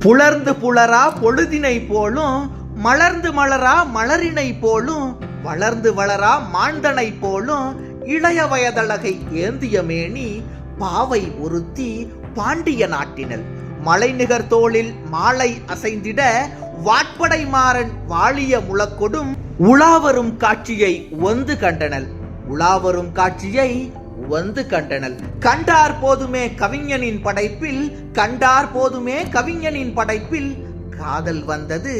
புலர்ந்து புலரா பொழுதினை போலும் மலர்ந்து மலரா மலரினை போலும் வளர்ந்து வளரா மாந்தனை போலும் இளைய வயதழகை ஏந்திய மேனி பாவை ஒருத்தி பாண்டிய நாட்டினல் மலைநிகர் தோளில் மாலை அசைந்திட வாட்படை மாறன் வாழிய முழக்கொடும் உலாவரும் காட்சியை ஒந்து கண்டனல் உலாவரும் காட்சியை வந்து கண்டனல். கண்டார் போதுமே கவிஞனின் படைப்பில் கண்டார் போதுமே கவிஞனின் படைப்பில் காதல் வந்தது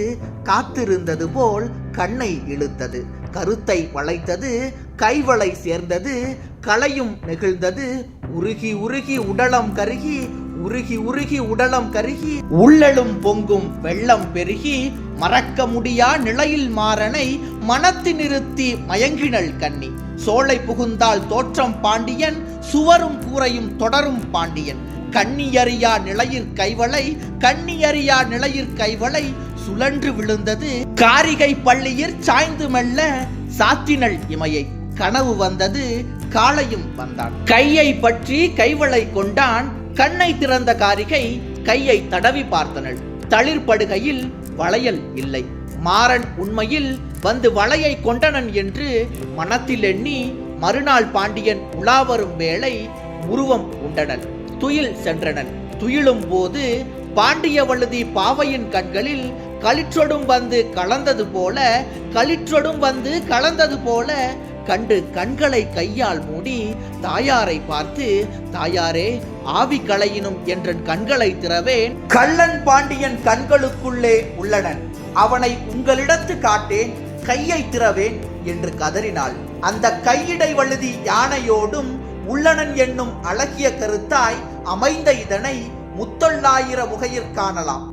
காத்திருந்தது போல் கண்ணை இழுத்தது கருத்தை வளைத்தது கைவளை சேர்ந்தது களையும் நெகிழ்ந்தது உருகி உருகி உடலம் கருகி உருகி உருகி உடலம் கருகி உள்ளலும் பொங்கும் வெள்ளம் பெருகி மறக்க முடியா நிலையில் மாறனை மனத்தி நிறுத்தி மயங்கினள் கண்ணி சோலை புகுந்தால் தோற்றம் பாண்டியன் சுவரும் கூரையும் தொடரும் பாண்டியன். கண்ணியறியா நிலையிற் கைவளை கண்ணியறியா நிலையிற் கைவளை சுழன்று விழுந்தது காரிகை பள்ளியிற் சாய்ந்து மெல்ல சாத்தினள் இமையை. கனவு வந்தது காளையும் வந்தான். கையை பற்றி கைவளை கொண்டான் கண்ணை திறந்த காரிகை கையை தடவி பார்த்தனள். தளிர்படுகையில் வளையல் இல்லை. மாறன் உண்மையில் வந்து வளையை கொண்டனன் என்று மனத்தில் எண்ணி மறுநாள் பாண்டியன் உலாவரும் வேளை உருவம் உண்டனன். துயில் சென்றனன். துயிலும் போது பாண்டிய வழுதி பாவையின் கண்களில் களிற்றொடும் வந்து கலந்தது போல களிற்றொடும் வந்து கலந்தது போல கண்டு கண்களை கையால் மூடி தாயாரை பார்த்து தாயாரே ஆவி களையினும் என்றன் கண்களை திறவேன். கள்ளன் பாண்டியன் கண்களுக்குள்ளே உள்ளனன். அவனை உங்களிடத்து காட்டேன் கையை திறவேன் என்று கதறினாள். அந்த கையிடை வழுதி யானையோடும் உள்ளனன் என்னும் அழகிய கருத்தாய் அமைந்த இதனை முத்தொள்ளாயிர முகையிற் காணலாம்.